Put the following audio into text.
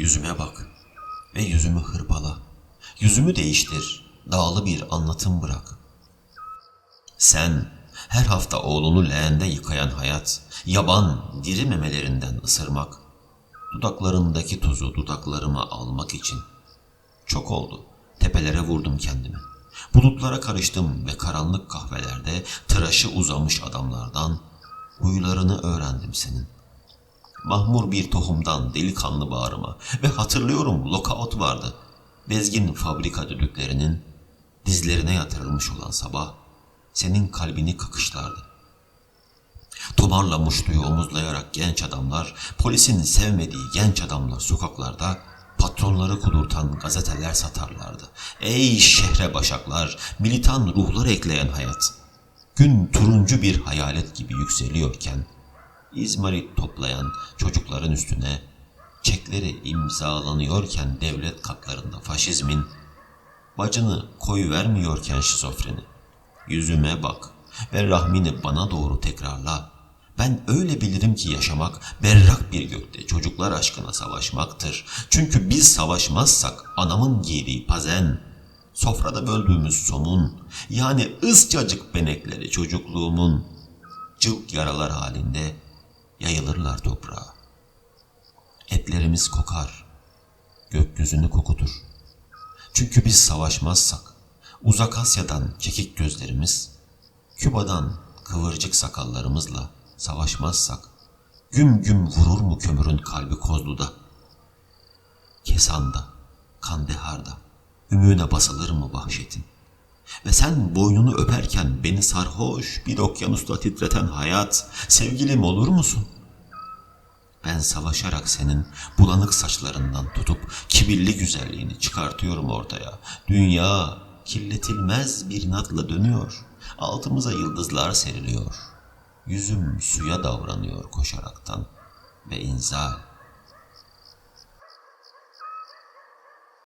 Yüzüme bak ve yüzümü hırpala. Yüzümü değiştir, dağlı bir anlatım bırak. Sen her hafta oğlunu leğende yıkayan hayat, yaban diri memelerinden ısırmak, dudaklarındaki tuzu dudaklarıma almak için. Çok oldu, tepelere vurdum kendimi. Bulutlara karıştım ve karanlık kahvelerde tıraşı uzamış adamlardan huylarını öğrendim senin. Mahmur bir tohumdan delikanlı bağrıma ve hatırlıyorum lockout vardı. Bezgin fabrika düdüklerinin dizlerine yatırılmış olan sabah senin kalbini kakışlardı. Tomarla muştuyu omuzlayarak genç adamlar, polisin sevmediği genç adamlar sokaklarda patronları kudurtan gazeteler satarlardı. Ey şehre başaklar, militan ruhlar ekleyen hayat. Gün turuncu bir hayalet gibi yükseliyorken, İzmarit toplayan çocukların üstüne çekleri imzalanıyorken devlet katlarında faşizmin bacını koyu vermiyorken şizofreni. Yüzüme bak ve rahmini bana doğru tekrarla. Ben öyle bilirim ki yaşamak berrak bir gökte çocuklar aşkına savaşmaktır. Çünkü biz savaşmazsak anamın giydiği pazen, sofrada böldüğümüz somun, yani ıscacık benekleri çocukluğumun cılk yaralar halinde yayılırlar toprağa. Etlerimiz kokar, gökyüzünü kokutur. Çünkü biz savaşmazsak, Uzak Asya'dan çekik gözlerimiz, Küba'dan kıvırcık sakallarımızla savaşmazsak, güm güm vurur mu kömürün kalbi Kozlu'da? Kesan'da, Kandehar'da, ümüğüne basılır mı vahşetin? Ve sen boynunu öperken beni sarhoş bir okyanusta titreten hayat, sevgilim olur musun? Ben savaşarak senin bulanık saçlarından tutup kibirli güzelliğini çıkartıyorum ortaya. Dünya kirletilmez bir inatla dönüyor. Altımıza yıldızlar seriliyor. Yüzüm suya davranıyor koşaraktan ve inzal